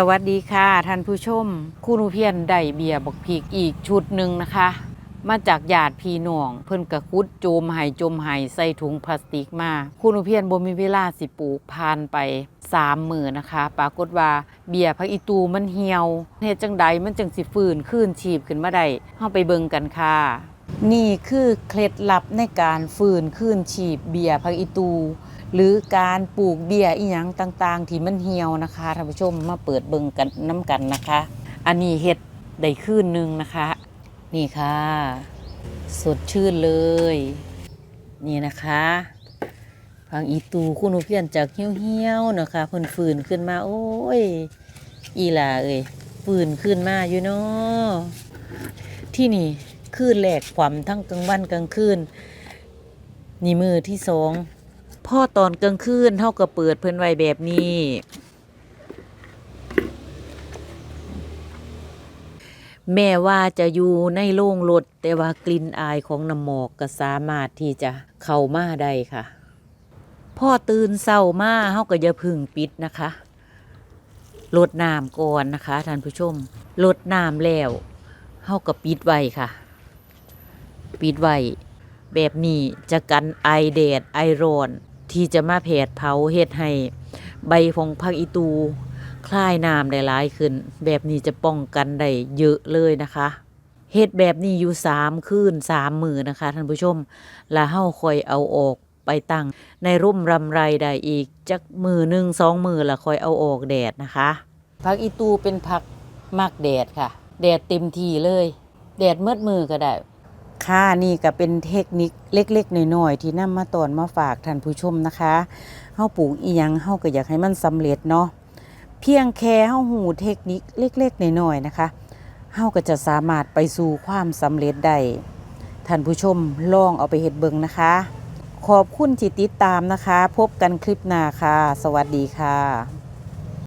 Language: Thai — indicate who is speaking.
Speaker 1: สวัสดีค่ะท่านผู้ชมคุณอุเพียนได้เบียร์บักพีกอีกชุดหนึ่งนะคะ มาจากญาติพี่น้อง เพิ่นกระคุดโจมไห้จมไห้ใส่ถุงพลาสติกมาคุณอุเพียนบ่มีเวลาสิปลูกผ่านไปสามมือนะคะ ปรากฏว่าเบียร์พักอีตูมันเหี่ยวเฮ็ดจังใดมันจังสิฟื้นคืนชีพขึ้นมาได้เฮาไปเบิ่งกันค่ะ นี่คือเคล็ดลับในการฟื้นคืนชีพเบียร์พักอีตู หรือการปลูกเบี้ยอีหยังต่างๆ ที่มันเหี่ยวนะคะท่านผู้ชมมาเปิดเบิ่งกันน้ำกันนะคะ อันนี้เฮ็ดได้คืนหนึงนะคะ นี่ค่ะ สดชื่นเลย นี่นะคะพังอีตูคุณอุเพียนจากเหี่ยวๆนะคะเพิ่นฟื้นขึ้นมา โอ้ย อีหลาเอ้ยฟื้นขึ้นมาอยู่เนาะที่นี่ คืนแหลกความทั้งกลางวันกลางคืนนี่มือที่สองพ่อตอนกลางคืนเท่ากับเปิดเพิ่นไว้แบบนี้แม่ว่าจะอยู่ในโรงรถแต่ว่ากลิ่นอายของน้ำหมอกก็สามารถที่จะเข้ามาได้ค่ะ พ่อตื่นเศร้ามาเฮาก็อย่าพึ่งปิดนะคะลดน้ำก่อนนะคะท่านผู้ชมลดน้ำแล้วเฮาก็ปิดไว้ค่ะ ปิดไว้แบบนี้จะกันไอแดดไอร้อน ที่จะมาแผดเผาเฮ็ดให้ ใบของผักอีตู คลายน้ำได้หลายขึ้น แบบนี้จะป้องกันได้เยอะเลยนะคะเฮ็ดแบบนี้อยู่สามคืนสามมือนะคะท่านผู้ชม แล้วเฮาคอยเอาออกไปตั้ง ในร่มรำไรได้อีกจักมือหนึ่งสองมือละคอยเอาออกแดดนะคะผักอีตูเป็นผักมากแดดค่ะ แดดเต็มทีเลย แดดเมืดมือก็ได้ ค่ะนี่ก็เป็นเทคนิคเล็กๆน้อยๆที่นำมาตอนมาฝากท่านผู้ชมนะคะเฮาปลูกอีหยังเฮาก็อยากให้มันสำเร็จเนาะเพียงแค่เฮาหูเทคนิคเล็กๆน้อยๆนะคะเฮาก็จะสามารถไปสู่ความสำเร็จได้ท่านผู้ชมลองเอาไปเฮ็ดเบิ่งนะคะ ขอบคุณที่ติดตามนะคะ พบกันคลิปหน้าค่ะ สวัสดีค่ะ